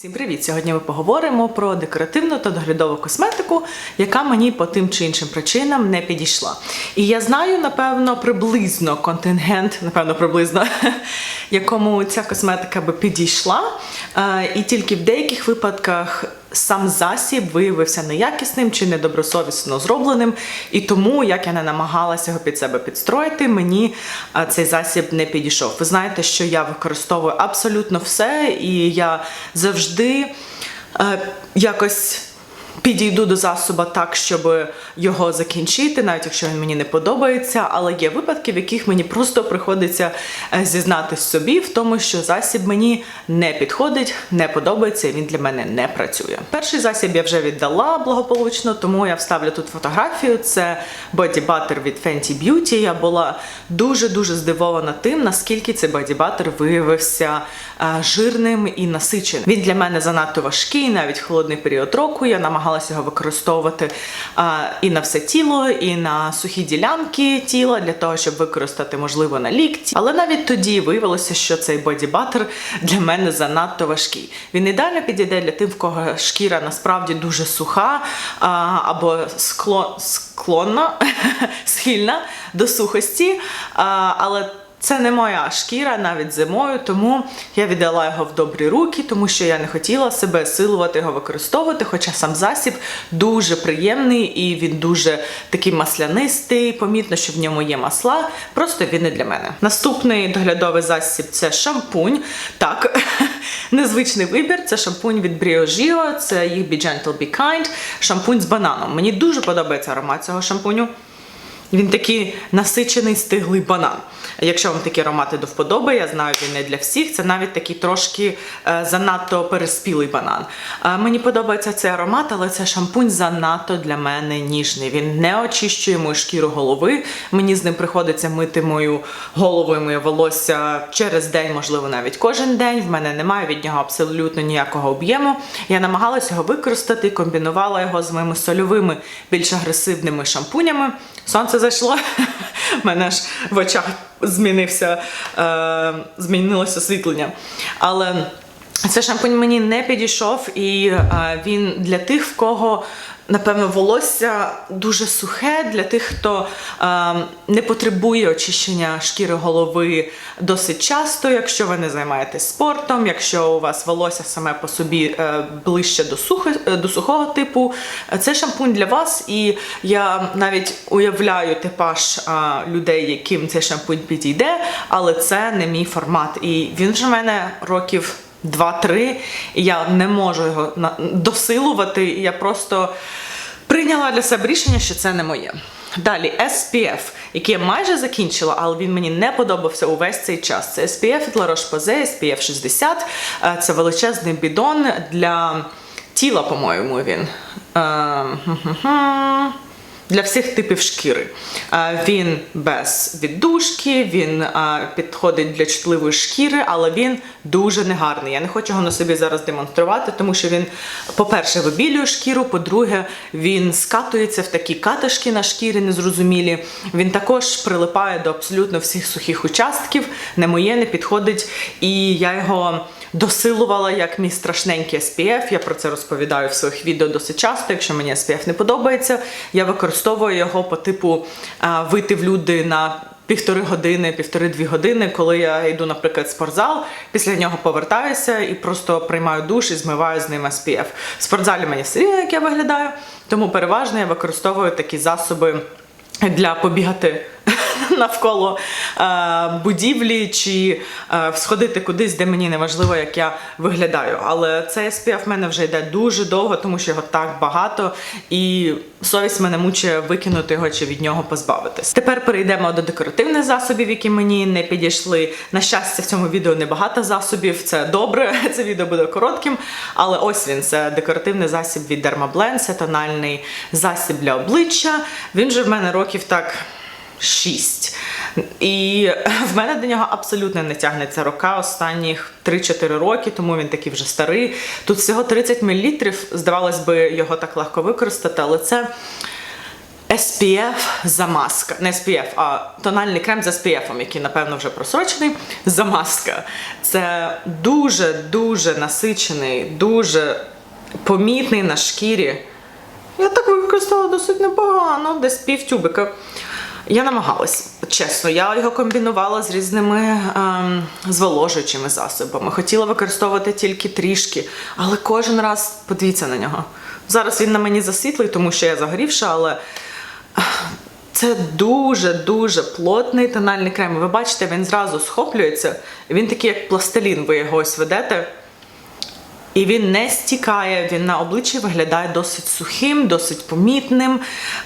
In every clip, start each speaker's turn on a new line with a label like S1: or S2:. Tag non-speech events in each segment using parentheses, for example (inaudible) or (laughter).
S1: Всім привіт! Сьогодні ми поговоримо про декоративну та доглядову косметику, яка мені по тим чи іншим причинам не підійшла. І я знаю, напевно, приблизно контингент, напевно, приблизно, (laughs) якому ця косметика би підійшла. Е, І тільки в деяких випадках сам засіб виявився неякісним чи недобросовісно зробленим. І тому, як я не намагалася його під себе підстроїти, мені е, цей засіб не підійшов. Ви знаєте, що я використовую абсолютно все, і я завжди е, якось. Підійду до засоба так, щоб його закінчити, навіть якщо він мені не подобається. Але є випадки, в яких мені просто приходиться е, зізнатись собі в тому, що засіб мені не підходить, не подобається, і він для мене не працює. Перший засіб я вже віддала благополучно, тому я вставлю тут фотографію. Це Body Butter від Fenty Beauty. Я була дуже дуже здивована тим, наскільки цей Body Butter виявився е, жирним і насиченим. Він для мене занадто важкий, навіть в холодний період року. Я намагалася його використовувати і на все тіло, і на сухі ділянки тіла для того, щоб використати, можливо, на лікті. Але навіть тоді виявилося, що цей бодібатер для мене занадто важкий. Він ідеально підійде для тих, в кого шкіра насправді дуже суха або склонна, (laughs) схильна до сухості. Але це не моя шкіра навіть зимою, тому я віддала його в добрі руки, тому що я не хотіла себе силувати його використовувати. Хоча сам засіб дуже приємний і він дуже такий маслянистий. Помітно, що в ньому є масла. Просто він не для мене. Наступний доглядовий засіб це шампунь. Так, (laughs) незвичний вибір. Це шампунь від Briogeo, це їх Be Gentle Be Kind, шампунь з бананом. Мені дуже подобається аромат цього шампуню. Він такий насичений стиглий банан. Якщо вам такі аромати до вподоби, я знаю, він не для всіх. Це навіть такий трошки е, занадто переспілий банан. Е, мені подобається цей аромат, але це шампунь занадто для мене ніжний. Він не очищує мою шкіру голови. Мені з ним приходиться мити мою голову і моє волосся через день, можливо, навіть кожен день. В мене немає від нього абсолютно ніякого об'єму. Я намагалася його використати комбінувала його з моїми сольовими, більш агресивними шампунями. Сонце зайшло, в (laughs) мене ж в очах змінився, е, змінилося освітлення. Але цей шампунь мені не підійшов, і він для тих, в кого. Напевно, волосся дуже сухе для тих, хто не потребує очищення шкіри голови досить часто, якщо ви не займаєтесь спортом, якщо у вас волосся саме по собі е, ближче до, сухо, е, до сухого типу, е, це шампунь для вас. І я навіть уявляю типаж людей, яким цей шампунь підійде, але це не мій формат. І він вже в мене років. Два-три, і я не можу його досилувати. Я просто прийняла для себе рішення, що це не моє. Далі SPF, який я майже закінчила, але він мені не подобався увесь цей час. Це SPF La Roche-Posay, SPF 60. Е, Це величезний бідон для тіла, по-моєму, він. Для всіх типів шкіри. Він без віддушки, він підходить для чутливої шкіри, але він дуже негарний. Я не хочу його на собі зараз демонструвати, тому що він, по-перше, вибілює шкіру, по-друге, він скатується в такі катишки на шкірі незрозумілі. Він також прилипає до абсолютно всіх сухих участків. Не моє не підходить, і я його досилувала як мій страшненький SPF. Я про це розповідаю в своїх відео досить часто. Якщо мені SPF не подобається, я використовую його по типу а, вийти в люди на. Півтори години, півтори-дві години, коли я йду, наприклад, в спортзал, після нього повертаюся і просто приймаю душ і змиваю з ним SPF. В спортзалі мені рівно, як я виглядаю, тому переважно я використовую такі засоби для побігати навколо е, будівлі чи е, сходити кудись, де мені не важливо, як я виглядаю. Але цей SPF в мене вже йде дуже довго, тому що його так багато, і совість мене мучає викинути його чи від нього позбавитись. Тепер перейдемо до декоративних засобів, які мені не підійшли. На щастя, в цьому відео небагато засобів. Це добре. (laughs) Це відео буде коротким. Але ось він це декоративний засіб від Dermablend, це тональний засіб для обличчя. Він же в мене років так. Шість. І в мене до нього абсолютно не тягнеться рука останніх 3-4 роки, тому він такий вже старий. Тут всього 30 мл, здавалось би, його так легко використати, але це SPF замазка. Не SPF, а тональний крем з SPF, який, напевно, вже просрочений. Замазка. Це дуже-дуже насичений, дуже помітний на шкірі. Я так використала досить непогано, десь пів тюбика. Я намагалась, чесно, я його комбінувала з різними ем, зволожуючими засобами. Хотіла використовувати тільки трішки, але кожен раз подивіться на нього. Зараз він на мені засвітлий, тому що я загорівша, але це дуже-дуже плотний тональний крем. Ви бачите, він зразу схоплюється. Він такий, як пластилін, ви його ось ведете. І він не стікає, він на обличчі виглядає досить сухим, досить помітним.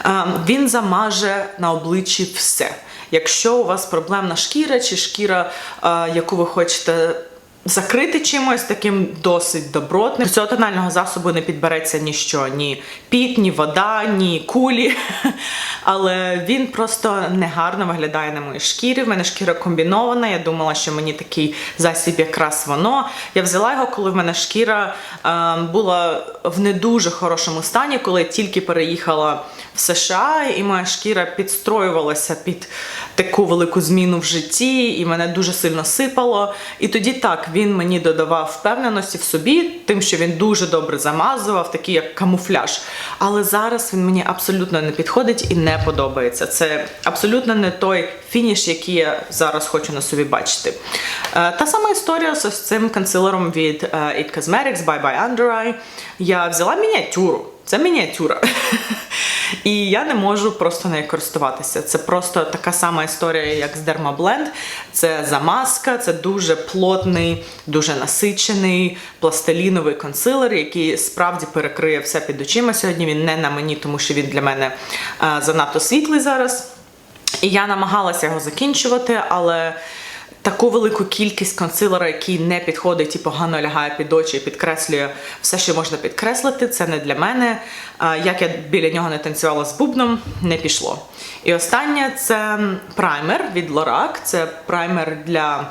S1: Ем, Він замаже на обличчі все. Якщо у вас проблемна шкіра чи шкіра, е, яку ви хочете закрити чимось таким досить добротним, до цього тонального засобу не підбереться ніщо, ні піт, ні вода, ні кулі. (laughs) Але він просто негарно виглядає на моїй шкірі. В мене шкіра комбінована. Я думала, що мені такий засіб якраз воно. Я взяла його, коли в мене шкіра е, була в не дуже хорошому стані, коли я тільки переїхала в США, і моя шкіра підстроювалася під таку велику зміну в житті, і мене дуже сильно сипало. І тоді так він мені додавав впевненості в собі, тим, що він дуже добре замазував, такий як камуфляж. Але зараз він мені абсолютно не підходить і не подобається. Це абсолютно не той фініш, який я зараз хочу на собі бачити. Е, Та сама історія з цим консилером від е, It Cosmetics Bye Bye Under Eye. Я взяла мініатюру. Це мініатюра. (laughs) І я не можу просто нею користуватися. Це просто така сама історія, як з Dermablend. Це замазка, це дуже плотний, дуже насичений пластиліновий консилер, який справді перекриє все під очима. Сьогодні він не на мені, тому що він для мене е, занадто світлий зараз. І я намагалася його закінчувати, але таку велику кількість консилера, який не підходить і погано лягає під очі і підкреслює все, що можна підкреслити, це не для мене. Як я біля нього не танцювала з бубном, не пішло. І останнє це праймер від Lorac. Це праймер для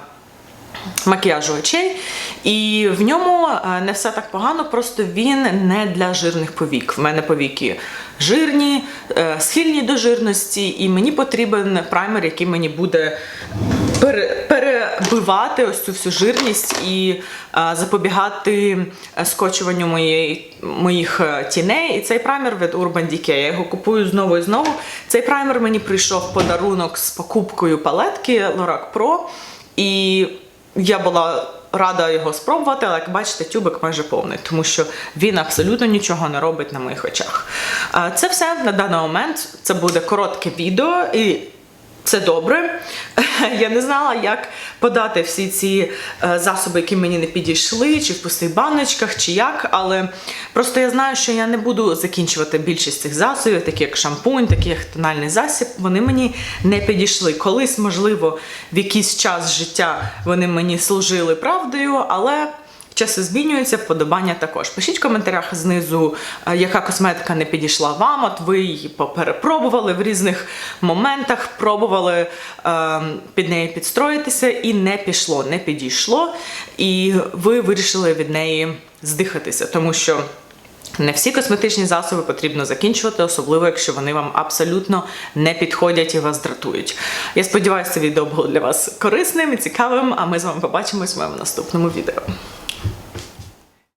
S1: макіяжу очей, і в ньому не все так погано, просто він не для жирних повік. В мене повіки жирні, е, схильні до жирності, і мені потрібен праймер, який мені буде перебивати ось цю всю жирність і запобігати е, скочуванню моєї, моїх е, тіней. І цей праймер від Urban Decay. Я його купую знову і знову. Цей праймер мені прийшов подарунок з покупкою палетки Lorac Pro. І я була рада його спробувати, але як бачите, тюбик майже повний, тому що він абсолютно нічого не робить на моїх очах. Це все на даний момент. Це буде коротке відео і. Це добре. (laughs) Я не знала, як подати всі ці е, засоби, які мені не підійшли, чи в пустих баночках, чи як. Але просто я знаю, що я не буду закінчувати більшість цих засобів, такі як шампунь, такі як тональний засіб. Вони мені не підійшли. Колись, можливо, в якийсь час життя вони мені служили правдою, але. Часи змінюються, вподобання також. Пишіть в коментарях знизу, е, яка косметика не підійшла вам. От ви її перепробували в різних моментах, пробували е, під неї підстроїтися, і не пішло, не підійшло. І ви вирішили від неї здихатися, тому що. Не всі косметичні засоби потрібно закінчувати, особливо якщо вони вам абсолютно не підходять і вас дратують. Я сподіваюся, це відео було для вас корисним і цікавим. А ми з вами побачимось в моєму наступному відео.